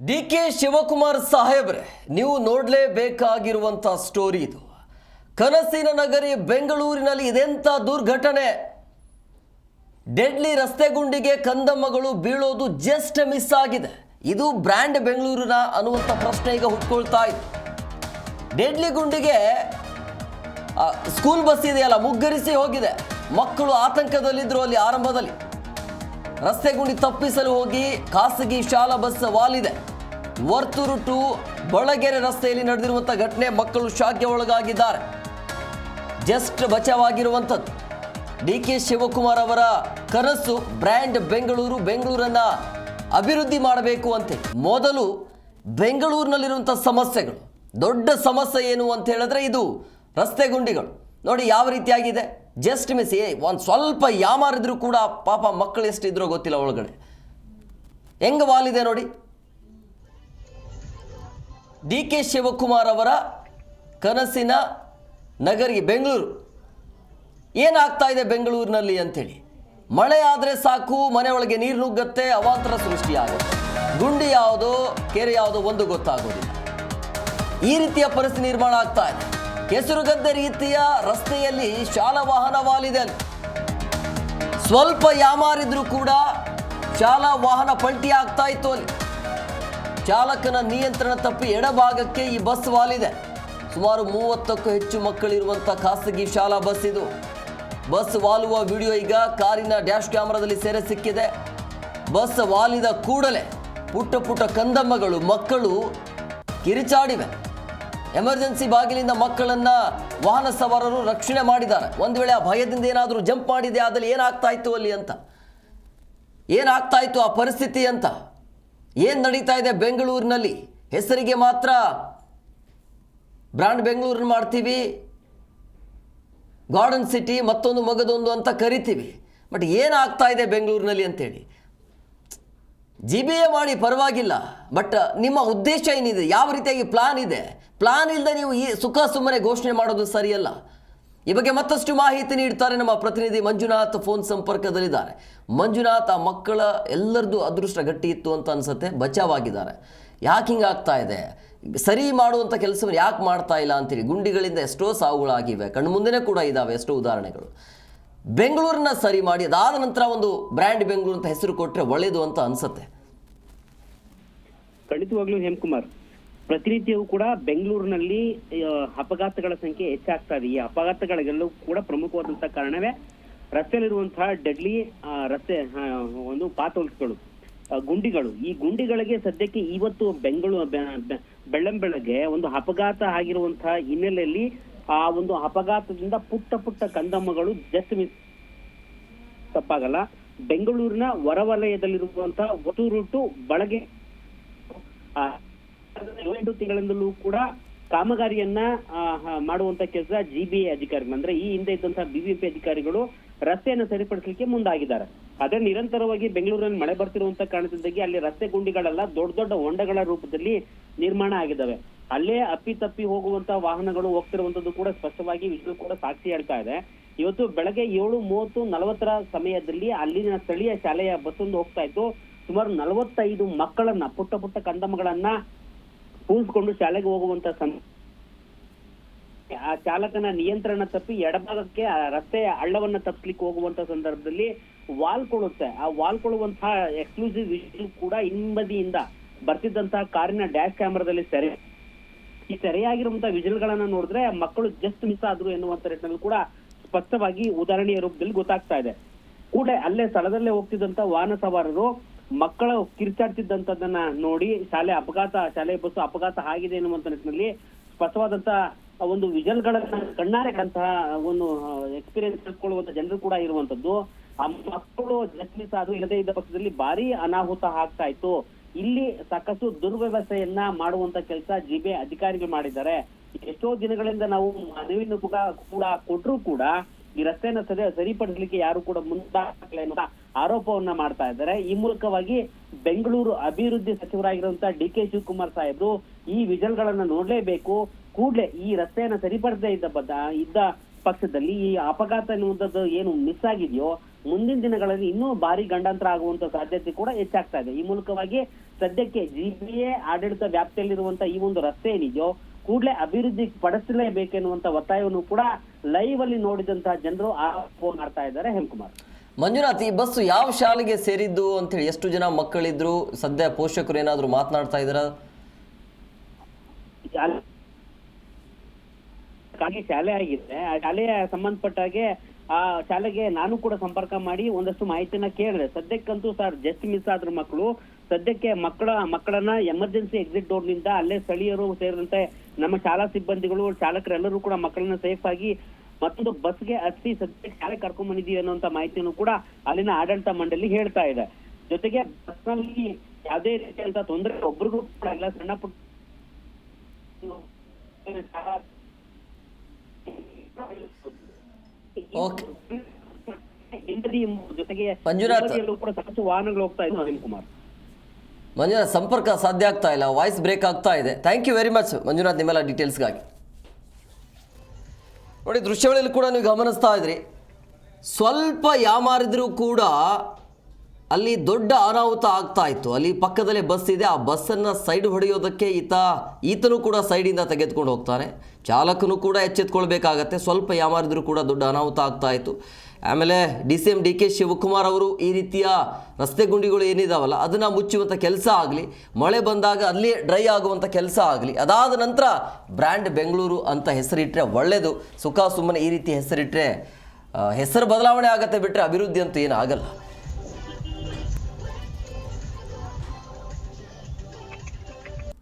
D K Shivakumar ಸಾಹೇಬ್ರೆ, ನೀವು ನೋಡಲೇಬೇಕಾಗಿರುವಂಥ story ಇದು. ಕನಸಿನ ನಗರಿ ಬೆಂಗಳೂರಿನಲ್ಲಿ ಇದೆಂಥ ದುರ್ಘಟನೆ. ಡೆಡ್ಲಿ ರಸ್ತೆ ಗುಂಡಿಗೆ ಕಂದಮ್ಮಗಳು ಬೀಳೋದು ಜಸ್ಟ್ ಮಿಸ್ ಆಗಿದೆ. ಇದು ಬ್ರ್ಯಾಂಡ್ ಬೆಂಗಳೂರಿನ ಅನ್ನುವಂಥ ಪ್ರಶ್ನೆ ಈಗ ಹುಟ್ಕೊಳ್ತಾ ಇದೆ ಡೆಡ್ಲಿ ಗುಂಡಿಗೆ ಸ್ಕೂಲ್ ಬಸ್ ಇದೆಯಲ್ಲ, ಮುಗ್ಗರಿಸಿ ಹೋಗಿದೆ. ಮಕ್ಕಳು ಆತಂಕದಲ್ಲಿದ್ದರು ಅಲ್ಲಿ ಆರಂಭದಲ್ಲಿ. ರಸ್ತೆ ಗುಂಡಿ ತಪ್ಪಿಸಲು ಹೋಗಿ ಖಾಸಗಿ ಶಾಲಾ ಬಸ್ ವಾಲಿದೆ. ವರ್ತೂರು ಟು ಬಳಗೆರೆ ರಸ್ತೆಯಲ್ಲಿ ನಡೆದಿರುವಂತಹ ಘಟನೆ ಮಕ್ಕಳು ಶಾಕ್ಗೆ ಒಳಗಾಗಿದ್ದಾರೆ. ಜಸ್ಟ್ ಬಚಾವಾಗಿರುವಂಥದ್ದು. ಡಿ ಕೆ ಶಿವಕುಮಾರ್ ಅವರ ಕನಸು ಬ್ರ್ಯಾಂಡ್ ಬೆಂಗಳೂರು ಬೆಂಗಳೂರನ್ನ ಅಭಿವೃದ್ಧಿ ಮಾಡಬೇಕು ಅಂತೆ. ಮೊದಲು ಬೆಂಗಳೂರಿನಲ್ಲಿರುವಂಥ ಸಮಸ್ಯೆಗಳು. ದೊಡ್ಡ ಸಮಸ್ಯೆ ಏನು ಅಂತ ಹೇಳಿದ್ರೆ ಇದು ರಸ್ತೆ ಗುಂಡಿಗಳು ನೋಡಿ ಯಾವ ರೀತಿಯಾಗಿದೆ. ಜಸ್ಟ್ ಮಿಸ್ ಏ, ಒಂದು ಸ್ವಲ್ಪ ಯಾಮಾರಿದ್ರು ಕೂಡ ಪಾಪ ಮಕ್ಕಳು ಎಷ್ಟಿದ್ರೋ ಗೊತ್ತಿಲ್ಲ ಒಳಗಡೆ. ಹೆಂಗ ವಾಲಿದೆ ನೋಡಿ? ಡಿ ಕೆ ಶಿವಕುಮಾರ್ ಅವರ ಕನಸಿನ ನಗರಿ ಬೆಂಗಳೂರು. ಏನಾಗ್ತಾ ಇದೆ ಬೆಂಗಳೂರಿನಲ್ಲಿ ಅಂತೇಳಿ ಮಳೆ ಆದರೆ ಸಾಕು ಮನೆ ನೀರು ನುಗ್ಗತ್ತೆ, ಅವಾಂತರ ಸೃಷ್ಟಿಯಾಗುತ್ತೆ. ಗುಂಡಿ ಯಾವುದೋ, ಕೆರೆ ಯಾವುದೋ, ಒಂದು ಗೊತ್ತಾಗೋದಿಲ್ಲ. ಈ ರೀತಿಯ ಪರಿಸ್ಥಿತಿ ನಿರ್ಮಾಣ ಆಗ್ತಾ ಇದೆ. ಕೆಸರುಗದ್ದೆ ರೀತಿಯ ರಸ್ತೆಯಲ್ಲಿ ಶಾಲಾ ವಾಹನ ವಾಲಿದೆ. ಸ್ವಲ್ಪ ಯಾಮಾರಿದ್ರು ಕೂಡ ಶಾಲಾ ವಾಹನ ಪಲ್ಟಿ ಆಗ್ತಾ ಇತ್ತು ಅಲ್ಲಿ. ಚಾಲಕನ ನಿಯಂತ್ರಣ ತಪ್ಪಿ ಎಡಭಾಗಕ್ಕೆ ಈ ಬಸ್ ವಾಲಿದೆ. ಸುಮಾರು ಮೂವತ್ತಕ್ಕೂ ಹೆಚ್ಚು ಮಕ್ಕಳಿರುವಂಥ ಖಾಸಗಿ ಶಾಲಾ ಬಸ್ ಇದು. ಬಸ್ ವಾಲುವ ವಿಡಿಯೋ ಈಗ ಕಾರಿನ ಡ್ಯಾಶ್ ಕ್ಯಾಮರಾದಲ್ಲಿ ಸೆರೆ ಸಿಕ್ಕಿದೆ. ಬಸ್ ವಾಲಿದ ಕೂಡಲೇ ಪುಟ್ಟ ಪುಟ್ಟ ಕಂದಮ್ಮಗಳು, ಮಕ್ಕಳು ಕಿರಿಚಾಡಿವೆ. ಎಮರ್ಜೆನ್ಸಿ ಬಾಗಿಲಿಂದ ಮಕ್ಕಳನ್ನ ವಾಹನ ಸವಾರರು ರಕ್ಷಣೆ ಮಾಡಿದ್ದಾರೆ. ಒಂದು ವೇಳೆ ಆ ಭಯದಿಂದ ಏನಾದರೂ ಜಂಪ್ ಮಾಡಿದೆ ಆದಲ್ಲಿ ಏನಾಗ್ತಾ ಇತ್ತು ಅಲ್ಲಿ ಅಂತ? ಏನಾಗ್ತಾ ಇತ್ತು ಆ ಪರಿಸ್ಥಿತಿ ಅಂತ? ಏನು ನಡೀತಾ ಇದೆ ಬೆಂಗಳೂರಿನಲ್ಲಿ? ಹೆಸರಿಗೆ ಮಾತ್ರ ಬ್ರ್ಯಾಂಡ್ ಬೆಂಗಳೂರನ್ನ ಮಾಡ್ತೀವಿ. ಗಾರ್ಡನ್ ಸಿಟಿ ಮತ್ತೊಂದು ಮಗದೊಂದು ಅಂತ ಕರಿತೀವಿ. ಬಟ್ ಏನಾಗ್ತಾ ಇದೆ ಬೆಂಗಳೂರಿನಲ್ಲಿ ಅಂತೇಳಿ? ಜಿ ಬಿ ಎ ಮಾಡಿ ಪರವಾಗಿಲ್ಲ ಬಟ್ ನಿಮ್ಮ ಉದ್ದೇಶ ಏನಿದೆ? ಯಾವ ರೀತಿಯಾಗಿ ಪ್ಲಾನ್ ಇದೆ? ಪ್ಲಾನ್ ಇಲ್ಲದೆ ನೀವು ಈ ಸುಖ ಸುಮ್ಮನೆ ಘೋಷಣೆ ಮಾಡೋದು ಸರಿಯಲ್ಲ. ಈ ಬಗ್ಗೆ ಮತ್ತಷ್ಟು ಮಾಹಿತಿ ನೀಡ್ತಾರೆ ನಮ್ಮ ಪ್ರತಿನಿಧಿ ಮಂಜುನಾಥ್ ಫೋನ್ ಸಂಪರ್ಕದಲ್ಲಿದ್ದಾರೆ. ಮಂಜುನಾಥ್, ಆ ಮಕ್ಕಳ ಎಲ್ಲರದ್ದು ಅದೃಷ್ಟ ಗಟ್ಟಿ ಇತ್ತು ಅಂತ ಅನ್ಸುತ್ತೆ, ಬಚಾವಾಗಿದ್ದಾರೆ. ಯಾಕೆ ಹಿಂಗಾಗ್ತಾ ಇದೆ? ಸರಿ ಮಾಡುವಂಥ ಕೆಲಸವನ್ನು ಯಾಕೆ ಮಾಡ್ತಾ ಇಲ್ಲ ಅಂತೇಳಿ ಗುಂಡಿಗಳಿಂದ ಎಷ್ಟೋ ಸಾವುಗಳಾಗಿವೆ, ಕಣ್ಣು ಮುಂದೆನೇ ಕೂಡ ಇದ್ದಾವೆ ಎಷ್ಟೋ ಉದಾಹರಣೆಗಳು. ಬೆಂಗಳೂರನ್ನ ಸರಿ ಮಾಡಿ ಅದಾದ ನಂತರ ಒಂದು ಬ್ರ್ಯಾಂಡ್ ಬೆಂಗಳೂರು ಅಂತ ಹೆಸರು ಕೊಟ್ಟರೆ ಒಳ್ಳೆಯದು ಅಂತ ಅನ್ಸುತ್ತೆ. ಖಂಡಿತವಾಗ್ಲೂ ಹೇಮಕುಮಾರ್, ಪ್ರತಿನಿತ್ಯವೂ ಕೂಡ ಬೆಂಗಳೂರಿನಲ್ಲಿ ಅಪಘಾತಗಳ ಸಂಖ್ಯೆ ಹೆಚ್ಚಾಗ್ತಾ ಇದೆ. ಈ ಅಪಘಾತಗಳಿಗೆಲ್ಲವೂ ಕೂಡ ಪ್ರಮುಖವಾದಂತಹ ಕಾರಣವೇ ರಸ್ತೆಯಲ್ಲಿರುವಂತಹ ಡೆಡ್ಲಿ ರಸ್ತೆ ಒಂದು ಪಾತೋಲ್ಸ್ಗಳು ಗುಂಡಿಗಳು. ಈ ಗುಂಡಿಗಳಿಗೆ ಸದ್ಯಕ್ಕೆ ಇವತ್ತು ಬೆಂಗಳೂರು ಬೆಳ್ಳಂ ಬೆಳಗ್ಗೆ ಒಂದು ಅಪಘಾತ ಆಗಿರುವಂತಹ ಹಿನ್ನೆಲೆಯಲ್ಲಿ ಆ ಒಂದು ಅಪಘಾತದಿಂದ ಪುಟ್ಟ ಪುಟ್ಟ ಕಂದಮ್ಮಗಳು ಜಸ್ಟ್ ಮಿಸ್ ತಪ್ಪಾಗಲ್ಲ. ಬೆಂಗಳೂರಿನ ಹೊರವಲಯದಲ್ಲಿರುವಂತಹ ಒತ್ತೂರು ಟು ಬಳಗೆ ಏಳೆಂಟು ತಿಂಗಳಿಂದಲೂ ಕೂಡ ಕಾಮಗಾರಿಯನ್ನ ಮಾಡುವಂತ ಕೆಲಸ ಜಿ ಅಧಿಕಾರಿ ಅಂದ್ರೆ ಈ ಹಿಂದೆ ಇದ್ದಂತಹ ಬಿಬಿಎಂಪಿ ಅಧಿಕಾರಿಗಳು ರಸ್ತೆಯನ್ನು ಸರಿಪಡಿಸಲಿಕ್ಕೆ ಮುಂದಾಗಿದ್ದಾರೆ. ಅದೇ ನಿರಂತರವಾಗಿ ಬೆಂಗಳೂರಿನಲ್ಲಿ ಮಳೆ ಬರ್ತಿರುವಂತ ಕಾರಣದಿಂದಾಗಿ ಅಲ್ಲಿ ರಸ್ತೆ ಗುಂಡಿಗಳೆಲ್ಲ, ದೊಡ್ಡ ದೊಡ್ಡ ಹೊಂಡಗಳ ರೂಪದಲ್ಲಿ ನಿರ್ಮಾಣ ಆಗಿದ್ದಾವೆ. ಅಲ್ಲೇ ಅಪ್ಪಿತಪ್ಪಿ ಹೋಗುವಂತ ವಾಹನಗಳು ಹೋಗ್ತಿರುವಂತದ್ದು ಕೂಡ ಸ್ಪಷ್ಟವಾಗಿ ವಿಷಯ ಕೂಡ ಸಾಕ್ಷಿ ಹೇಳ್ತಾ ಇದೆ. ಇವತ್ತು ಬೆಳಗ್ಗೆ ಏಳು ಮೂವತ್ತು ನಲವತ್ತರ ಸಮಯದಲ್ಲಿ ಅಲ್ಲಿನ ಸ್ಥಳೀಯ ಶಾಲೆಯ ಬಸ್ ಒಂದು ಹೋಗ್ತಾ ಇತ್ತು. ಸುಮಾರು ನಲವತ್ತೈದು ಮಕ್ಕಳನ್ನ, ಪುಟ್ಟ ಪುಟ್ಟ ಕಂದಮಗಳನ್ನ ಕೂರಿಸ್ಕೊಂಡು ಶಾಲೆಗೆ ಹೋಗುವಂತ ಸಂ ಆ ಚಾಲಕನ ನಿಯಂತ್ರಣ ತಪ್ಪಿ ಎಡಭಾಗಕ್ಕೆ ಆ ರಸ್ತೆಯ ಹಳ್ಳವನ್ನ ತಪ್ಪಿಸ್ಲಿಕ್ಕೆ ಹೋಗುವಂತ ಸಂದರ್ಭದಲ್ಲಿ ವಾಲ್ಕೊಳ್ಳುತ್ತೆ ಆ ವಾಲ್ ಕೊಳ್ಳುವಂತಹ ಎಕ್ಸ್ಕ್ಲೂಸಿವ್ ವಿಷಯ ಕೂಡ ಹಿಂಬದಿಯಿಂದ ಬರ್ತಿದ್ದಂತಹ ಕಾರಿನ ಡ್ಯಾಶ್ ಕ್ಯಾಮ್ರಾದಲ್ಲಿ ಸೆರೆ ಈ ಸೆರೆಯಾಗಿರುವಂತಹ ವಿಜಲ್ಗಳನ್ನ ನೋಡಿದ್ರೆ ಮಕ್ಕಳು ಜಸ್ಟ್ ಮಿಸ್ ಆದ್ರು ಎನ್ನುವಂತ ನಿಟ್ಟಿನಲ್ಲಿ ಕೂಡ ಸ್ಪಷ್ಟವಾಗಿ ಉದಾಹರಣೆಯ ರೂಪದಲ್ಲಿ ಗೊತ್ತಾಗ್ತಾ ಇದೆ. ಕೂಡ ಅಲ್ಲೇ ಸ್ಥಳದಲ್ಲೇ ಹೋಗ್ತಿದ್ದಂತ ವಾಹನ ಸವಾರರು ಮಕ್ಕಳು ಕಿರ್ಚಾಡ್ತಿದ್ದಂತದನ್ನ ನೋಡಿ ಶಾಲೆ ಅಪಘಾತ, ಶಾಲೆ ಬಸ್ಸು ಅಪಘಾತ ಆಗಿದೆ ಎನ್ನುವಂತ ನಿಟ್ಟಿನಲ್ಲಿ ಸ್ಪಷ್ಟವಾದಂತ ಒಂದು ವಿಜಲ್ಗಳನ್ನ ಕಣ್ಣಾರೆ ಕಂತಹ ಒಂದು ಎಕ್ಸ್ಪೀರಿಯನ್ಸ್ ತಿಳ್ಕೊಳ್ಳುವಂತ ಜನರು ಕೂಡ ಇರುವಂತದ್ದು ಆ ಮಕ್ಕಳು ಜಸ್ಟಿಸ್ ಅದು ಇಲ್ಲದೆ ಇದ್ದ ಪಕ್ಷದಲ್ಲಿ ಭಾರಿ ಅನಾಹುತ ಆಗ್ತಾ ಇತ್ತು. ಇಲ್ಲಿ ಸಾಕಷ್ಟು ದುರ್ವ್ಯವಸ್ಥೆಯನ್ನ ಮಾಡುವಂತ ಕೆಲಸ ಜಿಬೆ ಅಧಿಕಾರಿಗಳು ಮಾಡಿದ್ದಾರೆ. ಎಷ್ಟೋ ದಿನಗಳಿಂದ ನಾವು ಮನವಿಯನ್ನು ಕೂಡ ಕೂಡ ಕೊಟ್ಟರು ಕೂಡ ಈ ರಸ್ತೆಯನ್ನ ಸರಿ, ಸರಿಪಡಿಸಲಿಕ್ಕೆ ಯಾರು ಕೂಡ ಮುಂದಾಗಲಿಲ್ಲ ಆರೋಪವನ್ನ ಮಾಡ್ತಾ ಇದ್ದಾರೆ. ಈ ಮೂಲಕವಾಗಿ ಬೆಂಗಳೂರು ಅಭಿವೃದ್ಧಿ ಸಚಿವರಾಗಿರುವಂತಹ ಡಿ ಕೆ ಶಿವಕುಮಾರ್ ಸಾಹೇಬ್ರು ಈ ವಿಜಲ್ಗಳನ್ನ ನೋಡ್ಲೇಬೇಕು. ಕೂಡ್ಲೆ ಈ ರಸ್ತೆಯನ್ನ ಸರಿಪಡಿಸದೇ ಇದ್ದ ಬದ್ದ ಇದ್ದ ಪಕ್ಷದಲ್ಲಿ ಈ ಅಪಘಾತ ಎನ್ನುವಂಥದ್ದು ಏನು ಮಿಸ್ ಆಗಿದೆಯೋ, ಮುಂದಿನ ದಿನಗಳಲ್ಲಿ ಇನ್ನೂ ಭಾರಿ ಗಂಡಾಂತರ ಆಗುವಂತ ಸಾಧ್ಯತೆ ಕೂಡ ಹೆಚ್ಚಾಗ್ತಾ ಇದೆ. ಈ ಮೂಲಕವಾಗಿ ಸದ್ಯಕ್ಕೆ ಜಿಬಿಎ ಆಡಳಿತ ವ್ಯಾಪ್ತಿಯಲ್ಲಿರುವಂತ ಈ ಒಂದು ರಸ್ತೆ ಏನಿದೆಯೋ, ಕೂಡಲೇ ಅಭಿವೃದ್ಧಿ ಪಡಿಸಲೇಬೇಕೆನ್ನುವಂತ ಒತ್ತಾಯವನ್ನು ಕೂಡ ಲೈವ್ ಅಲ್ಲಿ ನೋಡಿದಂತಹ ಜನರು ಆರೋಪ ಮಾಡ್ತಾ ಇದ್ದಾರೆ ಹೇಮಕುಮಾರ್. ಮಂಜುನಾಥ್, ಈ ಬಸ್ಸು ಯಾವ ಶಾಲೆಗೆ ಸೇರಿದ್ದು ಅಂತೇಳಿ ಎಷ್ಟು ಜನ ಮಕ್ಕಳಿದ್ರು? ಸದ್ಯ ಪೋಷಕರು ಏನಾದರೂ ಮಾತನಾಡ್ತಾ ಇದ್ರ ಖಾಲಿ ಶಾಲೆ ಆಗಿದೆ. ಆ ಶಾಲೆಯ ಸಂಬಂಧಪಟ್ಟ ಹಾಗೆ, ಆ ಶಾಲೆಗೆ ನಾನು ಕೂಡ ಸಂಪರ್ಕ ಮಾಡಿ ಒಂದಷ್ಟು ಮಾಹಿತಿನ ಕೇಳಿದೆ. ಸದ್ಯಕ್ಕಂತೂ ಸರ್ ಜಸ್ಟ್ ಮಿಸ್ ಆದ್ರ ಮಕ್ಕಳು. ಸದ್ಯಕ್ಕೆ ಮಕ್ಕಳ, ಮಕ್ಕಳನ್ನ ಎಮರ್ಜೆನ್ಸಿ ಎಕ್ಸಿಟ್ ಡೋರ್ನಿಂದ ಅಲ್ಲೇ ಸ್ಥಳೀಯರು ಸೇರಿದಂತೆ ನಮ್ಮ ಶಾಲಾ ಸಿಬ್ಬಂದಿಗಳು ಚಾಲಕರೆಲ್ಲರೂ ಕೂಡ ಮಕ್ಕಳನ್ನ ಸೇಫ್ ಆಗಿ ಮತ್ತೊಂದು ಬಸ್ಗೆ ಹತ್ತಿ ಸದ್ಯ ಶಾಲೆ ಕರ್ಕೊಂಡ್ ಬಂದಿದ್ದೀವಿ ಅನ್ನುವಂತ ಮಾಹಿತಿಯನ್ನು ಕೂಡ ಅಲ್ಲಿನ ಆಡಳಿತ ಮಂಡಳಿ ಹೇಳ್ತಾ ಇದೆ. ಜೊತೆಗೆ ಬಸ್ನಲ್ಲಿ ಯಾವುದೇ ರೀತಿಯಂತ ತೊಂದರೆ ಒಬ್ರಿಗೂ ಕೂಡ ಇಲ್ಲ. ಸಣ್ಣ ಪುಟ್ಟ ಜೊತೆಗೆ ಕೂಡ ಸಾಕಷ್ಟು ವಾಹನಗಳು ಹೋಗ್ತಾ ಇದ್ವು ನವೀನ್ ಕುಮಾರ್. ಮಂಜುನಾಥ್ ಸಂಪರ್ಕ ಸಾಧ್ಯ ಆಗ್ತಾ ಇಲ್ಲ. ವಾಯ್ಸ್ ಬ್ರೇಕ್ ಆಗ್ತಾ ಇದೆ. Thank you very much Manjunath ನಿಮ್ಮೆಲ್ಲ ಡೀಟೇಲ್ಸ್ಗಾಗಿ ನೋಡಿ ದೃಶ್ಯಗಳಲ್ಲಿ ಕೂಡ ನೀವು ಗಮನಿಸ್ತಾ ಇದ್ರಿ. ಸ್ವಲ್ಪ ಯಾಮಾರಿದ್ರೂ ಕೂಡ ಅಲ್ಲಿ ದೊಡ್ಡ ಅನಾಹುತ ಆಗ್ತಾ ಇತ್ತು. ಅಲ್ಲಿ ಪಕ್ಕದಲ್ಲೇ ಬಸ್ ಇದೆ. ಆ ಬಸ್ಸನ್ನು ಸೈಡ್ ಹೊಡೆಯೋದಕ್ಕೆ ಈತ, ಈತನೂ ಕೂಡ ಸೈಡಿಂದ ತೆಗೆದುಕೊಂಡು ಹೋಗ್ತಾನೆ. ಚಾಲಕನು ಕೂಡ ಎಚ್ಚೆತ್ಕೊಳ್ಬೇಕಾಗತ್ತೆ. ಸ್ವಲ್ಪ ಯಾಮಾರಿದ್ರೂ ಕೂಡ ದೊಡ್ಡ ಅನಾಹುತ ಆಗ್ತಾ ಇತ್ತು. ಆಮೇಲೆ D C M D K Shivakumar ಅವರು ಈ ರೀತಿಯ ರಸ್ತೆ ಗುಂಡಿಗಳು ಏನಿದಾವಲ್ಲ, ಅದನ್ನು ಮುಚ್ಚುವಂಥ ಕೆಲಸ ಆಗಲಿ, ಮಳೆ ಬಂದಾಗ ಅಲ್ಲಿ ಡ್ರೈ ಆಗುವಂಥ ಕೆಲಸ ಆಗಲಿ, ಅದಾದ ನಂತರ ಬ್ರ್ಯಾಂಡ್ ಬೆಂಗಳೂರು ಅಂತ ಹೆಸರಿಟ್ಟರೆ ಒಳ್ಳೆಯದು ಸುಖ ಸುಮ್ಮನೆ ಈ ರೀತಿ ಹೆಸರಿಟ್ಟರೆ ಹೆಸರು ಬದಲಾವಣೆ ಆಗತ್ತೆ ಬಿಟ್ಟರೆ ಅಭಿವೃದ್ಧಿ ಅಂತೂ ಏನು ಆಗಲ್ಲ.